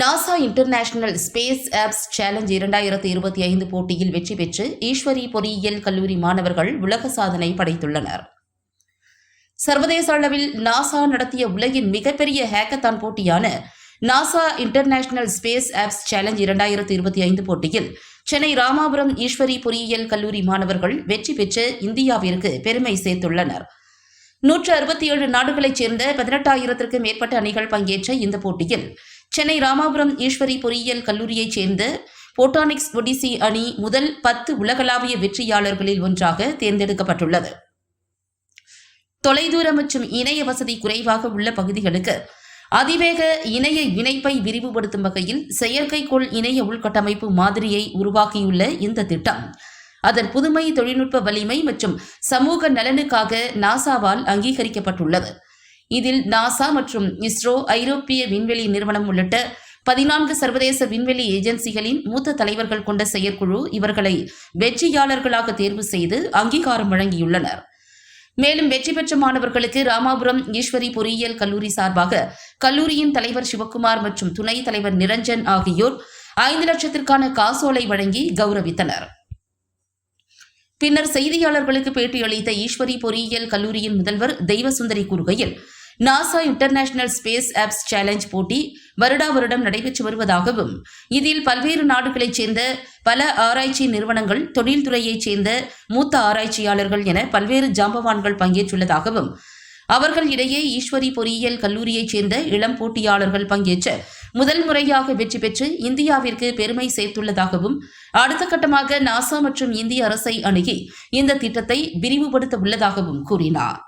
NASA International Space Apps Challenge இரண்டாயிரத்தி இருபத்தி ஐந்து போட்டியில் வெற்றி பெற்று ஈஸ்வரி பொறியியல் கல்லூரி மாணவர்கள் உலக சாதனை படைத்துள்ளனர். சர்வதேச அளவில் நாசா நடத்திய உலகின் மிகப்பெரிய hackathon போட்டியான NASA International Space Apps Challenge இரண்டாயிரத்தி இருபத்தி ஐந்து போட்டியில் சென்னை ராமாபுரம் ஈஸ்வரி பொறியியல் கல்லூரி மாணவர்கள் வெற்றி பெற்று இந்தியாவிற்கு பெருமை சேர்த்துள்ளனர். நூற்று அறுபத்தி ஏழு நாடுகளைச் சேர்ந்த பதினெட்டாயிரத்திற்கும் மேற்பட்ட அணிகள் பங்கேற்ற இந்த போட்டியில் சென்னை ராமாபுரம் ஈஸ்வரி பொறியியல் கல்லூரியைச் சேர்ந்த போட்டானிக்ஸ் ஒடிசி அணி முதல் பத்து உலகளாவிய வெற்றியாளர்களில் ஒன்றாக தேர்ந்தெடுக்கப்பட்டுள்ளது. தொலைதூர மற்றும் இணைய வசதி குறைவாக உள்ள பகுதிகளுக்கு அதிவேக இணைய இணைப்பை விரிவுபடுத்தும் வகையில் செயற்கைக்கோள் இணைய உள்கட்டமைப்பு மாதிரியை உருவாக்கியுள்ள இந்த திட்டம். அதன் புதுமை தொழில்நுட்ப வலிமை மற்றும் சமூக நலனுக்காக நாசாவால் அங்கீகரிக்கப்பட்டுள்ளது. இதில் நாசா மற்றும் இஸ்ரோ ஐரோப்பிய விண்வெளி நிறுவனம் உள்ளிட்ட பதினான்கு சர்வதேச விண்வெளி ஏஜென்சிகளின் மூத்த தலைவர்கள் கொண்ட செயற்குழு இவர்களை வெற்றியாளர்களாக தேர்வு செய்து அங்கீகாரம் வழங்கியுள்ளனர். மேலும் வெற்றி பெற்ற மாணவர்களுக்கு ராமாபுரம் ஈஸ்வரி பொறியியல் கல்லூரி சார்பாக கல்லூரியின் தலைவர் சிவக்குமார் மற்றும் துணைத் தலைவர் நிரஞ்சன் ஆகியோர் ஐந்து லட்சத்திற்கான காசோலை வழங்கி கௌரவித்தனர். பின்னர் செய்தியாளர்களுக்கு பேட்டியளித்த ஈஸ்வரி பொறியியல் கல்லூரியின் முதல்வர் தெய்வசுந்தரி கூறுகையில் NASA International Space Apps Challenge போட்டி வருடா வருடம் நடைபெற்று வருவதாகவும் இதில் பல்வேறு நாடுகளைச் சேர்ந்த பல ஆராய்ச்சி நிறுவனங்கள் தொழில்துறையைச் சேர்ந்த மூத்த ஆராய்ச்சியாளர்கள் என பல்வேறு ஜாம்பவான்கள் பங்கேற்றுள்ளதாகவும் அவர்கள் இடையே ஈஸ்வரி பொறியியல் கல்லூரியைச் சேர்ந்த இளம் போட்டியாளர்கள் பங்கேற்ற முதல் முறையாக வெற்றி பெற்று இந்தியாவிற்கு பெருமை சேர்த்துள்ளதாகவும் அடுத்த கட்டமாக நாசா மற்றும் இந்திய அரசை அணுகி இந்த திட்டத்தை விரிவுபடுத்த உள்ளதாகவும் கூறினார்.